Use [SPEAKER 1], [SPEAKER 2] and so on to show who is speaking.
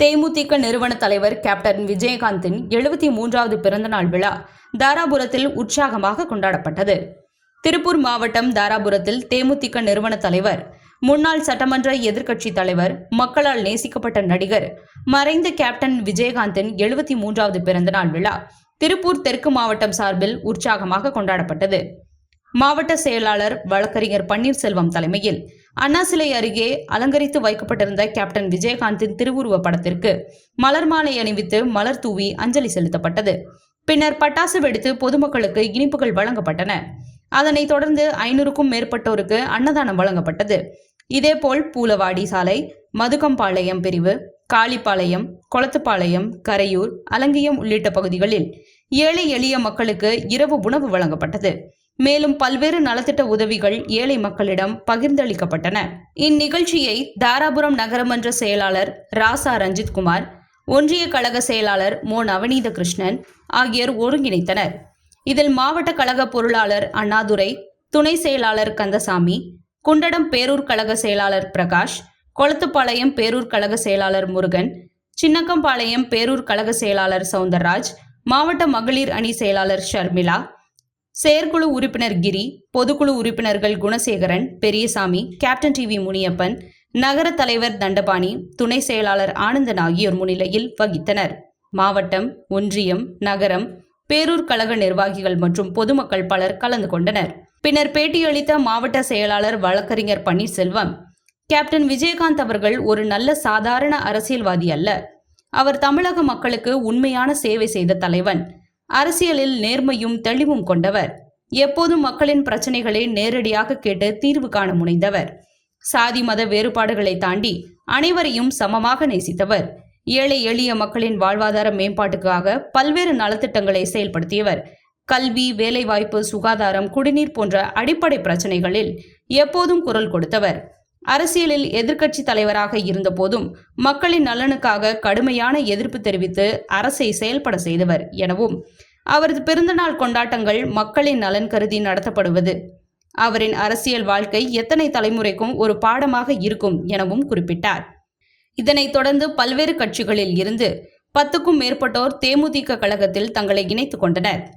[SPEAKER 1] தேமுதிக நிறுவன தலைவர் கேப்டன் விஜயகாந்தின் எழுபத்தி மூன்றாவது பிறந்தநாள் விழா தாராபுரத்தில் உற்சாகமாக கொண்டாடப்பட்டது. திருப்பூர் மாவட்டம் தாராபுரத்தில் தேமுதிக நிறுவன தலைவர் முன்னாள் சட்டமன்ற எதிர்க்கட்சி தலைவர் மக்களால் நேசிக்கப்பட்ட நடிகர் மறைந்த கேப்டன் விஜயகாந்தின் எழுபத்தி மூன்றாவது பிறந்தநாள் விழா திருப்பூர் தெற்கு மாவட்டம் சார்பில் உற்சாகமாக கொண்டாடப்பட்டது. மாவட்ட செயலாளர் வழக்கறிஞர் பன்னீர்செல்வம் தலைமையில் அண்ணா சிலை அருகே அலங்கரித்து வைக்கப்பட்டிருந்த கேப்டன் விஜயகாந்தின் திருவுருவ படத்திற்கு மலர் மாலை அணிவித்து மலர் தூவி அஞ்சலி செலுத்தப்பட்டது. பின்னர் பட்டாசு வெடித்து பொதுமக்களுக்கு இனிப்புகள் வழங்கப்பட்டன. அதனைத் தொடர்ந்து ஐநூறுக்கும் மேற்பட்டோருக்கு அன்னதானம் வழங்கப்பட்டது. இதேபோல் பூலவாடி சாலை மதுக்கம்பாளையம் பிரிவு காளிப்பாளையம் கொளத்துப்பாளையம் கரையூர் அலங்கியம் உள்ளிட்ட பகுதிகளில் ஏழை எளிய மக்களுக்கு இரவு உணவு வழங்கப்பட்டது. மேலும் பல்வேறு நலத்திட்ட உதவிகள் ஏழை மக்களிடம் பகிர்ந்தளிக்கப்பட்டன. இந்நிகழ்ச்சியை தாராபுரம் நகரமன்ற செயலாளர் ராசா ரஞ்சித் குமார் ஒன்றிய கழக செயலாளர் மோ. நவநீத கிருஷ்ணன் ஆகியோர் ஒருங்கிணைத்தனர். இதில் மாவட்ட கழக பொருளாளர் அண்ணாதுரை துணை செயலாளர் கந்தசாமி குண்டடம் பேரூர் கழக செயலாளர் பிரகாஷ் கொளத்துப்பாளையம் பேரூர் கழக செயலாளர் முருகன் சின்னக்கம்பாளையம் பேரூர் கழக செயலாளர் சவுந்தரராஜ் மாவட்ட மகளிர் அணி செயலாளர் ஷர்மிளா செயற்குழு உறுப்பினர் கிரி பொதுக்குழு உறுப்பினர்கள் குணசேகரன் பெரியசாமி கேப்டன் டிவி முனியப்பன் நகர தலைவர் தண்டபாணி துணை செயலாளர் ஆனந்தன் ஆகியோர் முன்னிலையில் வகித்தனர். மாவட்டம் ஒன்றியம் நகரம் பேரூர் கழக நிர்வாகிகள் மற்றும் பொதுமக்கள் பலர் கலந்து கொண்டனர். பின்னர் பேட்டியளித்த மாவட்ட செயலாளர் வழக்கறிஞர் பன்னீர்செல்வம் கேப்டன் விஜயகாந்த் அவர்கள் ஒரு நல்ல சாதாரண அரசியல்வாதி அல்ல. அவர் தமிழக மக்களுக்கு உண்மையான சேவை செய்த தலைவன். அரசியலில் நேர்மையும் தெளிவும் கொண்டவர். எப்போதும் மக்களின் பிரச்சனைகளை நேரடியாக கேட்டு தீர்வு காண முனைந்தவர். சாதி மத வேறுபாடுகளை தாண்டி அனைவரையும் சமமாக நேசித்தவர். ஏழை எளிய மக்களின் வாழ்வாதார மேம்பாட்டுக்காக பல்வேறு நலத்திட்டங்களை செயல்படுத்தியவர். கல்வி வேலைவாய்ப்பு சுகாதாரம் குடிநீர் போன்ற அடிப்படை பிரச்சனைகளில் எப்போதும் குரல் கொடுத்தவர். அரசியலில் எதிர்க்கட்சி தலைவராக இருந்தபோதும் மக்களின் நலனுக்காக கடுமையான எதிர்ப்பு தெரிவித்து அரசை செயல்பட செய்தவர் எனவும் அவரது பிறந்தநாள் கொண்டாட்டங்கள் மக்களின் நலன் கருதி நடத்தப்படுவது அவரின் அரசியல் வாழ்க்கை எத்தனை தலைமுறைக்கும் ஒரு பாடமாக இருக்கும் எனவும் குறிப்பிட்டார். இதனைத் தொடர்ந்து பல்வேறு கட்சிகளில் இருந்து பத்துக்கும் மேற்பட்டோர் தேமுதிக கழகத்தில் தங்களை இணைத்துக் கொண்டனர்.